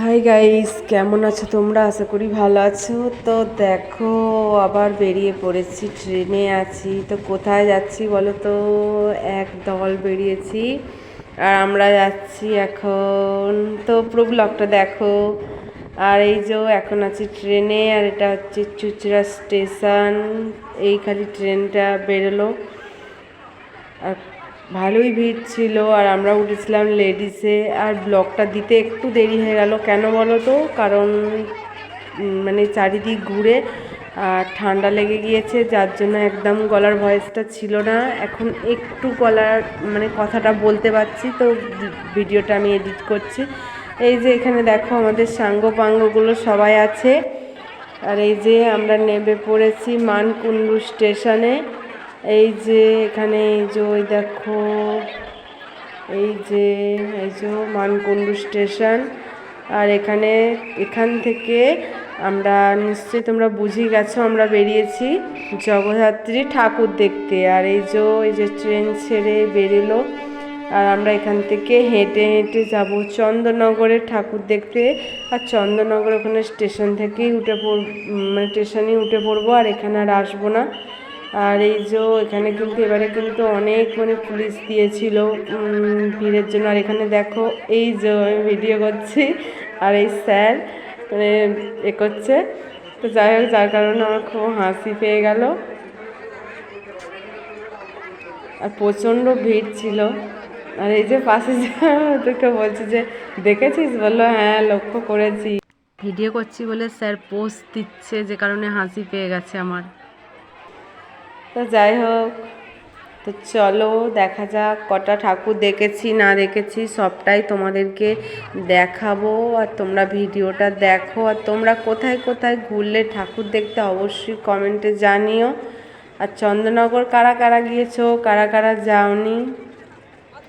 Hi guys কেমন আছো তোমরা? আশা করি ভালো আছো। তো দেখো, আবার বেরিয়ে পড়েছি, ট্রেনে আছি। তো কোথায় যাচ্ছি বলো তো? এক দল বেরিয়েছি আর আমরা যাচ্ছি এখন, তো পুরো ব্লগটা দেখো। আর এই যে এখন আছি ট্রেনে আর এটা হচ্ছে চুচড়া স্টেশন। এই খালি ট্রেনটা বেরোলো। আর ভালোই ভিড় ছিল আর আমরা উঠেছিলাম লেডিসে আর ব্লগটা দিতে একটু দেরি হয়ে গেল। কেন বলো তো? কারণ মানে চারিদিক ঘুরে আর ঠান্ডা লেগে গিয়েছে, যার জন্য একদম গলার ভয়েসটা ছিল না। এখন একটু গলার মানে কথাটা বলতে পারছি তো, ভিডিওটা আমি এডিট করছি। এই যে এখানে দেখো আমাদের সাঙ্গ পাঙ্গগুলো সবাই আছে। আর এই যে আমরা নেমে পড়েছি মানকুণ্ডু স্টেশনে। এই যে এখানে এই যে ওই দেখো, এই যে এই যে মানকুণ্ডু স্টেশন। আর এখানে, এখান থেকে আমরা নিশ্চয়ই তোমরা বুঝেই গেছো, আমরা বেরিয়েছি জগদ্ধাত্রী ঠাকুর দেখতে। আর এই যে এই যে ট্রেন ছেড়ে বেরিলো, আর আমরা এখান থেকে হেঁটে হেঁটে যাব চন্দননগরের ঠাকুর দেখতে। আর চন্দননগর ওখানে স্টেশন থেকেই উঠে পড় মানে স্টেশনেই উঠে পড়ব, আর এখানে আর আসব না। আর এই যে এখানে কিন্তু, এবারে কিন্তু অনেক মানে পুলিশ দিয়েছিল ভিড়ের জন্য। আর এখানে দেখো, এই যে আমি ভিডিও করছি, আর এই স্যার মানে এ করছে। তো যাই হোক, যার কারণে আমার খুব হাসি পেয়ে গেল। আর প্রচণ্ড ভিড় ছিল। আর এই যে পাশে তোকে বলছে যে, দেখেছিস? বলল হ্যাঁ লক্ষ্য করেছি। ভিডিও করছি বলে স্যার পোস্ট দিচ্ছে, যে কারণে হাসি পেয়ে গেছে আমার। তো যাই হোক, তো চলো দেখা যাক, কটা ঠাকুর দেখেছি, না দেখেছি, সবটাই তোমাদেরকে দেখাবো আর তোমরা ভিডিওটা দেখো। আর তোমরা কোথায় কোথায় ঘুরলে ঠাকুর দেখতে অবশ্যই কমেন্টে জানিও। আর চন্দ্রনগর কারা কারা গিয়েছো, কারা কারা যাওনি?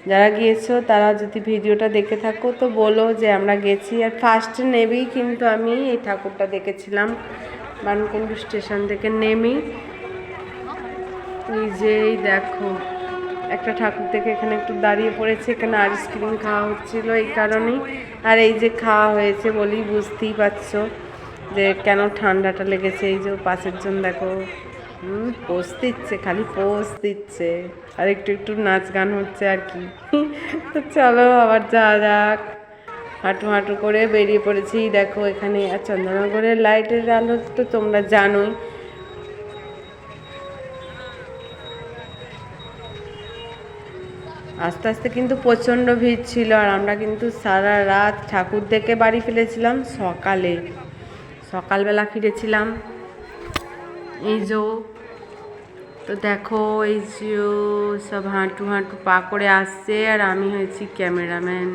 যারা গিয়েছো, তারা যদি ভিডিওটা দেখে থাকো, তো বলো যে আমরা গেছি। আর ফার্স্টে নেবেই কিন্তু আমি এই ঠাকুরটা দেখেছিলাম মানকুণ্ডু স্টেশন থেকে নেমেই এই দেখো। একটা ঠাকুর থেকে এখানে একটু দাঁড়িয়ে পড়েছে, এখানে আইসক্রিম খাওয়া হচ্ছিল এই কারণেই। আর এই যে খাওয়া হয়েছে বলেই বুঝতেই পারছ যে কেন ঠান্ডাটা লেগেছে। এই যে পাশের জন দেখো পোষ দিচ্ছে, খালি পোষ দিচ্ছে। আর একটু একটু নাচ গান হচ্ছে আর কি। তো চলো আবার যা যাক। হাঁটু হাঁটু করে বেরিয়ে পড়েছি। দেখো এখানে আর চন্দ্রনগরের লাইটের আলো তো তোমরা জানোই। আস্তে আস্তে কিন্তু প্রচণ্ড ভিড় ছিল আর আমরা কিন্তু সারা রাত ঠাকুর দেখে বাড়ি ফিরেছিলাম সকালে। সকালবেলা ফিরেছিলাম। এই যে তো দেখো এই যে সব হাঁটু হাঁটু পা করে আসছে আর আমি হয়েছি ক্যামেরাম্যান।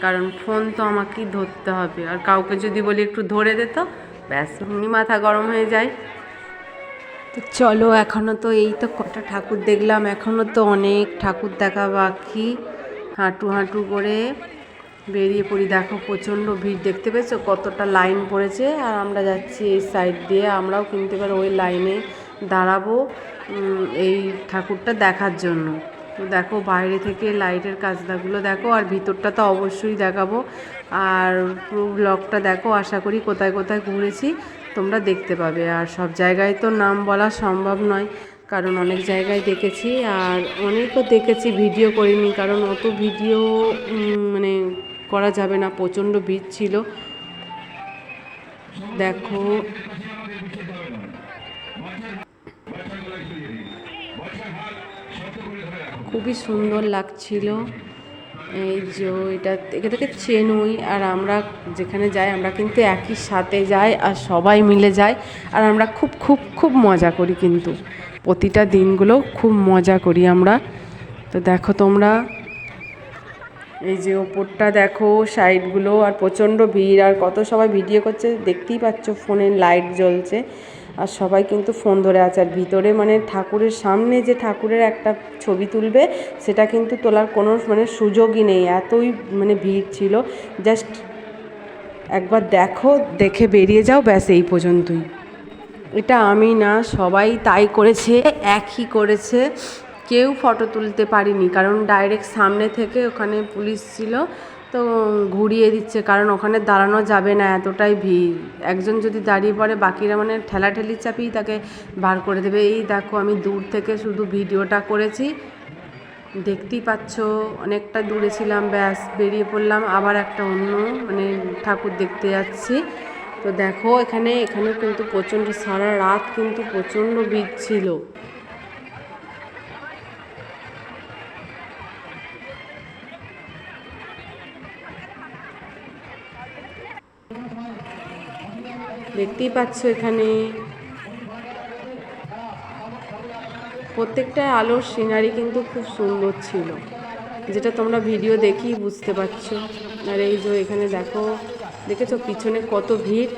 কারণ ফোন তো আমাকেই ধরতে হবে। আর কাউকে যদি বলি একটু ধরে দে তো, ব্যাস মাথা গরম হয়ে যায়। তো চলো এখনও তো এই তো কটা ঠাকুর দেখলাম। এখনও তো অনেক ঠাকুর দেখা বাকি। হাঁটু হাঁটু করে বেরিয়ে পড়ি। দেখো, প্রচণ্ড ভিড়। দেখতে পেয়েছ কতটা লাইন পড়েছে? আর আমরা যাচ্ছি এই সাইড দিয়ে। আমরাও কিন্তু এবার ওই লাইনে দাঁড়াবো এই ঠাকুরটা দেখার জন্য। তো দেখো, বাইরে থেকে লাইটের কাজদাগুলো দেখো, আর ভিতরটা তো অবশ্যই দেখাবো। আর পুরো ব্লগটা দেখো, আশা করি কোথায় কোথায় ঘুরেছি। তোমরা দেখতে পাবে। আর সব জায়গায় তো নাম বলা সম্ভব নয়, কারণ অনেক জায়গায় দেখেছি। আর অনেকও দেখেছি, ভিডিও করিনি, কারণ অত ভিডিও মানে করা যাবে না, প্রচণ্ড ভিড় ছিল। দেখো। খুবই সুন্দর লাগছিল। এই যে এটা এখান থেকে চেনই, আর আমরা যেখানে যাই আমরা কিন্তু একই সাথে যাই আর সবাই মিলে যাই, আর আমরা খুব খুব খুব মজা করি কিন্তু। প্রতিটা দিনগুলো খুব মজা করি আমরা। তো দেখো তোমরা, এই যে ওপরটা দেখো, সাইডগুলো, আর প্রচণ্ড ভিড়, আর কত সবাই ভিডিও করছে, দেখতেই পাচ্ছ ফোনের লাইট জ্বলছে। আর সবাই কিন্তু ফোন ধরে আছে। আর ভিতরে মানে ঠাকুরের সামনে যে ঠাকুরের একটা ছবি তুলবে, সেটা কিন্তু তোলার কোনো মানে সুযোগই নেই। এতই মানে ভিড় ছিল। জাস্ট একবার দেখো, দেখে বেরিয়ে যাও, ব্যাস এই পর্যন্তই। এটা আমি না, সবাই তাই করেছে, একই করেছে। কেউ ফটো তুলতে পারিনি, কারণ ডাইরেক্ট সামনে থেকে ওখানে পুলিশ ছিল। তো ঘুরিয়ে দিচ্ছে, কারণ ওখানে দাঁড়ানো যাবে না, এতটাই ভিড়। একজন যদি দাঁড়িয়ে পড়ে, বাকিরা মানে ঠেলাঠেলি চাপিয়ে তাকে বার করে দেবে। এই দেখো, আমি দূর থেকে শুধু ভিডিওটা করেছি। দেখতেই পাচ্ছ, অনেকটা দূরে ছিলাম, ব্যাস, বেরিয়ে পড়লাম। আবার একটা অন্য মানে ঠাকুর দেখতে যাচ্ছি। তো দেখো, এখানে এখানে কিন্তু প্রচণ্ড, সারা রাত কিন্তু প্রচণ্ড ভিড় ছিল। দেখতেই পাচ্ছ এখানে। প্রত্যেকটা আলোর সিনারি কিন্তু খুব সুন্দর ছিল। যেটা তোমরা ভিডিও দেখেই বুঝতে পারছ। আর এই যে এখানে দেখো, দেখেছ পিছনে কত ভিড়?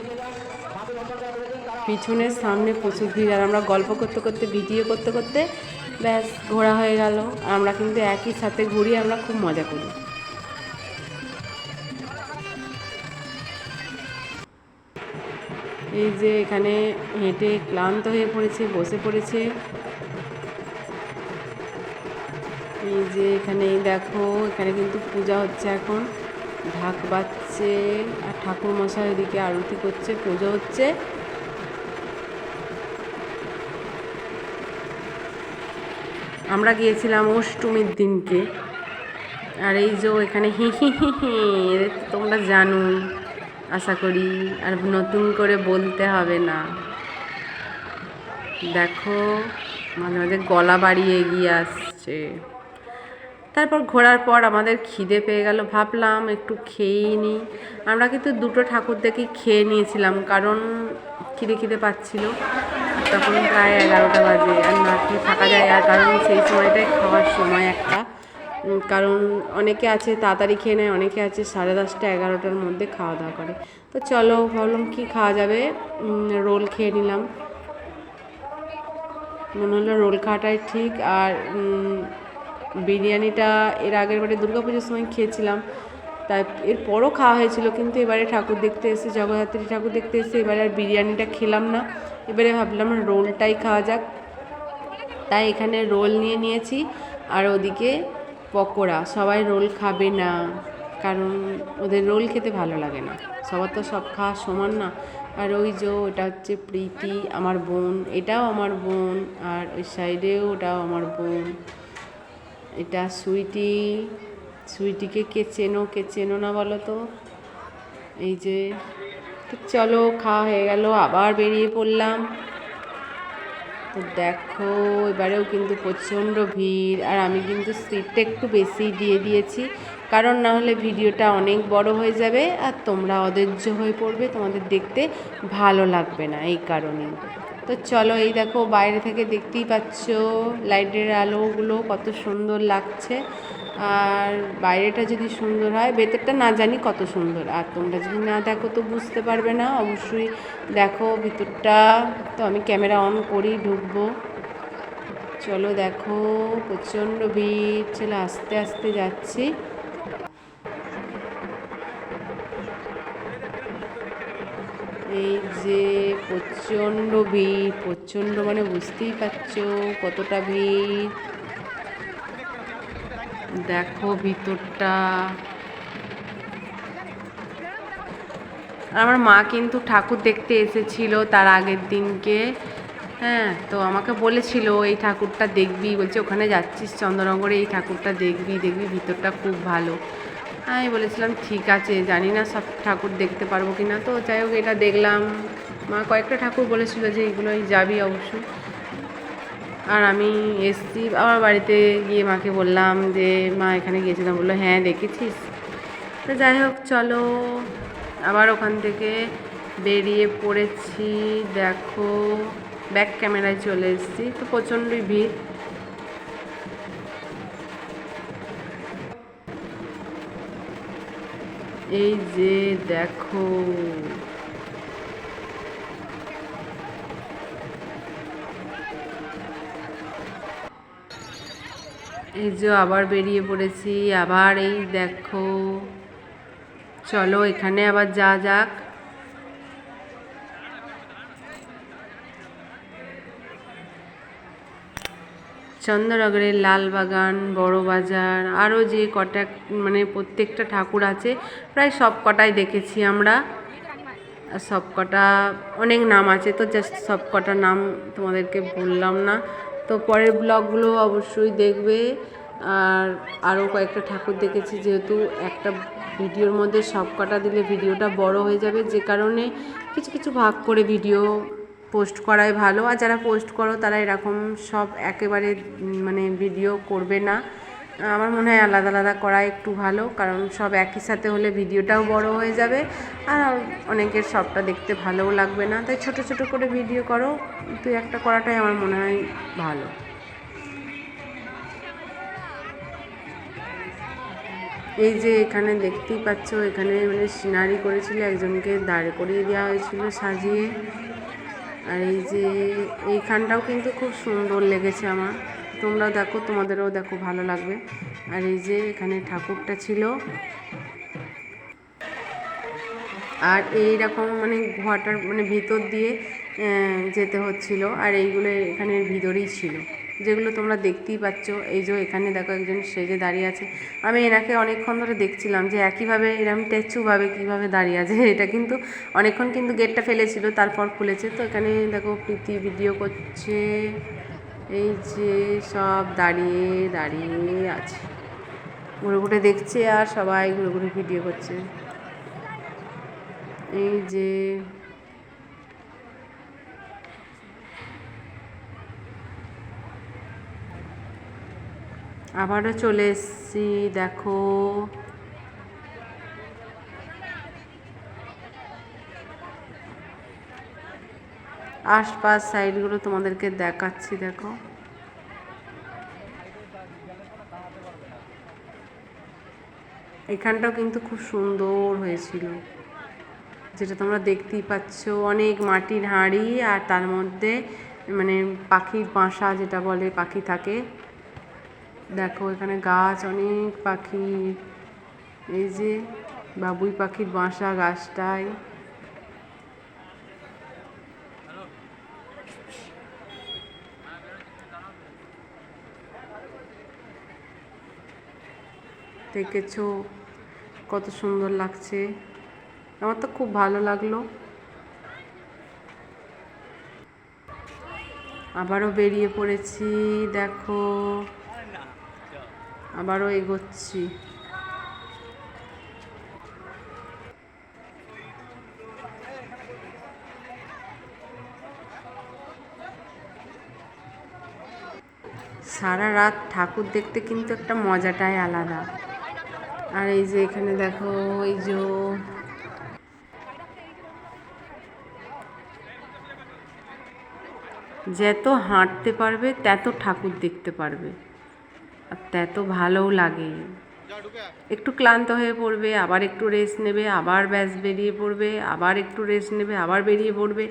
পিছনের সামনে প্রচুর ভিড়। আর আমরা গল্প করতে করতে ভিডিও করতে করতে ব্যাস ঘোরা হয়ে গেল। আমরা কিন্তু একই সাথে ঘুরি, আমরা খুব মজা করি। এই যে এখানে হেঁটে ক্লান্ত হয়ে পড়েছে, বসে পড়েছে। এই যে এখানে দেখো, এখানে কিন্তু পূজা হচ্ছে এখন। ঢাক বাজছে আর ঠাকুর মশাই এদিকে আরতি করছে, পুজো হচ্ছে। আমরা গিয়েছিলাম অষ্টমীর দিনকে। আর এই যে এখানে হি হি হি হি তোমরা জানোই। আশা করি আর নতুন করে বলতে হবে না। দেখো, মাঝে মাঝে গলা বাড়িয়ে এগিয়ে আসছে। তারপর ঘোরার পর আমাদের খিদে পেয়ে গেল, ভাবলাম একটু খেয়েই নিই। আমরা কিন্তু দুটো ঠাকুর দেখে খেয়ে নিয়েছিলাম, কারণ খিদে খিদে পাচ্ছিল। তখন প্রায় এগারোটা বাজে, আর না খেয়ে থাকা যায় আর কারণ সেই সময়টাই খাওয়ার সময় একটা। কারণ অনেকে আছে, তাড়াতাড়ি খেয়ে নেয়, অনেকে আছে সাড়ে দশটা, এগারোটার মধ্যে খাওয়া দাওয়া করে। তো চলো, ভাবলাম কি খাওয়া যাবে? রোল খেয়ে নিলাম। মনে হলো রোল খাওয়াটাই ঠিক, আর বিরিয়ানিটা এর আগের বারে পুজোর সময় খেয়েছিলাম। তাই এরপরও খাওয়া হয়েছিল, কিন্তু এবারে ঠাকুর দেখতে এসে, জগদ্ধাত্রী ঠাকুর দেখতে এসে এবারে আর বিরিয়ানিটা খেলাম না। এবারে ভাবলাম রোলটাই খাওয়া যাক। তাই এখানে রোল নিয়ে নিয়েছি, আর ওদিকে পকোড়া, সবাই রোল খাবে না, কারণ ওদের রোল খেতে ভালো লাগে না। সবার তো সব খাওয়া সমান না। আর ওই যে ওটা হচ্ছে প্রীতি, আমার বোন, এটাও আমার বোন, আর ওই সাইডেও ওটাও আমার বোন। এটা সুইটি, সুইটিকে কে চেনো কে চেনো না বলো তো? এই যে চলো, খাওয়া হয়ে গেল, আবার বেরিয়ে পড়লাম। তো দেখো, এবারেও কিন্তু প্রচণ্ড ভিড়। আর আমি কিন্তু সিটটা একটু বেশি দিয়ে দিয়েছি, কারণ না হলে ভিডিওটা অনেক বড় হয়ে যাবে আর তোমরা অধৈর্য হয়ে পড়বে, তোমাদের দেখতে ভালো লাগবে না এই কারণে তো চলো, এই দেখো, বাইরে থেকে দেখতেই পাচ্ছ, লাইটের আলোগুলো কত সুন্দর লাগছে। আর বাইরেটা যদি সুন্দর হয়, ভেতরটা না জানি কত সুন্দর। আর তোমরা যদি না দেখো তো বুঝতে পারবে না, অবশ্যই দেখো ভিতরটা। তো আমি ক্যামেরা অন করি ঢুকবো। চলো দেখো, প্রচণ্ড ভিড়। চলো আস্তে আস্তে যাচ্ছি। এই যে প্রচণ্ড ভিড়, প্রচণ্ড মানে বুঝতেই পারছ কতটা ভিড়। দেখো ভিতরটা। আমার মা কিন্তু ঠাকুর দেখতে এসেছিল তার আগের দিনকে। হ্যাঁ তো আমাকে বলেছিল, এই ঠাকুরটা দেখবি। বলছে, ওখানে যাচ্ছিস চন্দ্রনগরে, এই ঠাকুরটা দেখবি দেখবি ভিতরটা খুব ভালো। আমি বলেছিলাম, ঠিক আছে, জানি না সব ঠাকুর দেখতে পারব কি না তো যাই হোক, এটা দেখলাম। মা কয়েকটা ঠাকুর বলেছিল যে এগুলোই যাবি অবশ্যই আর আমি এসছি আবার বাড়িতে গিয়ে মাকে বললাম যে, মা, এখানে গিয়েছিলাম। বলল হ্যাঁ দেখেছিস। তো যাই হোক, চলো। আবার ওখান থেকে বেরিয়ে পড়েছি। দেখো ব্যাক ক্যামেরায় চলে এসেছি। তো প্রচণ্ডই ভিড়। এই যে, দেখো। এই যে আবার বেরিয়ে পড়েছি, আবার এই দেখো। চলো এখানে আবার যা যাক। চন্দ্রনগরের লালবাগান বড় বাজার আরও যে কটা মানে প্রত্যেকটা ঠাকুর আছে, প্রায় সব কটাই দেখেছি আমরা। সব কটা অনেক নাম আছে, তো জাস্ট সব কটা নাম তোমাদেরকে বললাম না। তো পরের ব্লগগুলো অবশ্যই দেখবে। আর আরও কয়েকটা ঠাকুর দেখেছি, যেহেতু একটা ভিডিওর মধ্যে সব কটা দিলে ভিডিওটা বড় হয়ে যাবে, যে কারণে কিছু কিছু ভাগ করে ভিডিও পোস্ট করাই ভালো। আর যারা পোস্ট করো, তারা এরকম সব একেবারে মানে ভিডিও করবে না। আমার মনে হয় আলাদা আলাদা করা একটু ভালো, কারণ সব একই সাথে হলে ভিডিওটাও বড় হয়ে যাবে আর অনেকের সবটা দেখতে ভালোও লাগবে না। তাই ছোট ছোট করে ভিডিও করো তুই একটা করাটাই আমার মনে হয় ভালো। এই যে এখানে দেখতেই পাচ্ছ, এখানে মানে সিনারি করেছিল, একজনকে দাঁড় করিয়ে দেওয়া হয়েছিল সাজিয়ে। আর এই যে এইখানটাও কিন্তু খুব সুন্দর লেগেছে আমার। তোমরা দেখো, তোমাদেরও দেখো, ভালো লাগবে। আর এই যে এখানে ঠাকুরটা ছিল। আর এই রকম মানে গুহাটার মানে ভিতর দিয়ে যেতে হচ্ছিল। আর এইগুলো এখানে ভিতরেই ছিল। যেগুলো তোমরা দেখতেই পাচ্ছ। এই যে এখানে দেখো একজন সেজে দাঁড়িয়ে আছে। আমি এনাকে অনেকক্ষণ ধরে দেখছিলাম যে একইভাবে এরকম টেচুভাবে কীভাবে দাঁড়িয়ে আছে। এটা কিন্তু অনেকক্ষণ কিন্তু গেটটা ফেলেছিল, তারপর খুলেছে। তো এখানে দেখো প্রীতি ভিডিও করছে। এই যে সব দাঁড়িয়ে দাঁড়িয়ে আছে। ঘুরে ঘুরে দেখছে আর সবাই ঘুরে ঘুরে ভিডিও করছে। এই যে আবারও চলে এসছি, দেখো। আশপাশ সাইডগুলো তোমাদেরকে দেখাচ্ছি, দেখো। এখানটাও কিন্তু খুব সুন্দর হয়েছিল, যেটা তোমরা দেখতেই পাচ্ছ। অনেক মাটির হাঁড়ি আর তার মধ্যে মানে পাখির বাসা যেটা বলে, পাখি থাকে। দেখো, এখানে গাছ, অনেক পাখি। এই যে বাবুই পাখির বাসা, গাছটায়। দেখেছ? কত সুন্দর লাগছে। আমার তো খুব ভালো লাগল। আবারও বেরিয়ে পড়েছি, দেখো। আবারও এগোচ্ছি। সারা রাত ঠাকুর দেখতে কিন্তু একটা মজাটাই আলাদা। আর এই যে এখানে দেখো, এই যে যত হাঁটতে পারবে, তত ঠাকুর দেখতে পারবে। আর তত ভালোও লাগে একটু ক্লান্ত হয়ে পড়বে, আবার একটু রেস্ট নেবে, আবার ব্যাস বেরিয়ে পড়বে, আবার একটু রেস্ট নেবে, আবার বেরিয়ে পড়বে।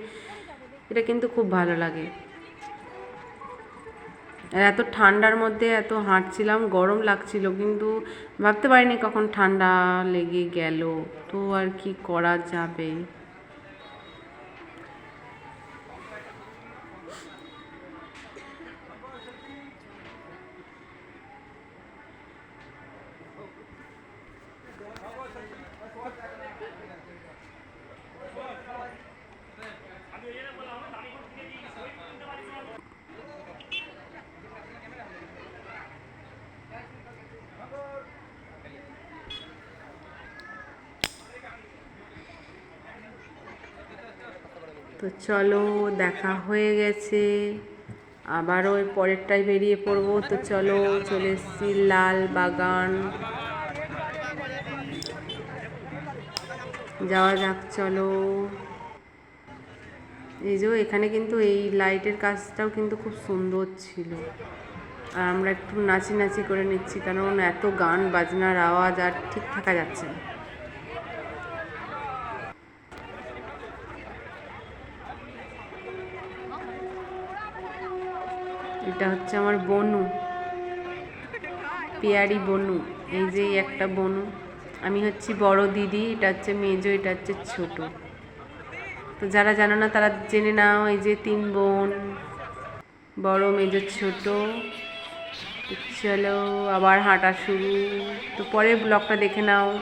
এটা কিন্তু খুব ভালো লাগে। আর এত ঠান্ডার মধ্যে এত হাঁটছিলাম, গরম লাগছিল, কিন্তু ভাবতে পারিনি কখন ঠান্ডা লেগে গেল। তো আর কি করা যাবে? তো চলো, দেখা হয়ে গেছে। আবারও ওই পরেরটাই বেরিয়ে পড়ব। তো চলো, চলে এসেছি লাল বাগান। যাওয়া যাক, চলো। এই যে, এখানে কিন্তু এই লাইটের কাজটাও কিন্তু খুব সুন্দর ছিল। আর আমরা একটু নাচি নাচি করে নিচ্ছি, কারণ এত গান, বাজনার আওয়াজ আর ঠিক থাকা যাচ্ছে না। এটা হচ্ছে আমার বনু। পেয়ারি বনু। এই যে একটা বনু। আমি হচ্ছি বড় দিদি, এটা হচ্ছে মেজো, এটা হচ্ছে ছোট। তো যারা জানো না, তারা জেনে নাও, এই যে তিন বোন, বড়, মেজো, ছোট। চলো আবার হাঁটা শুরু। তো পরে ব্লগটা দেখে নাও।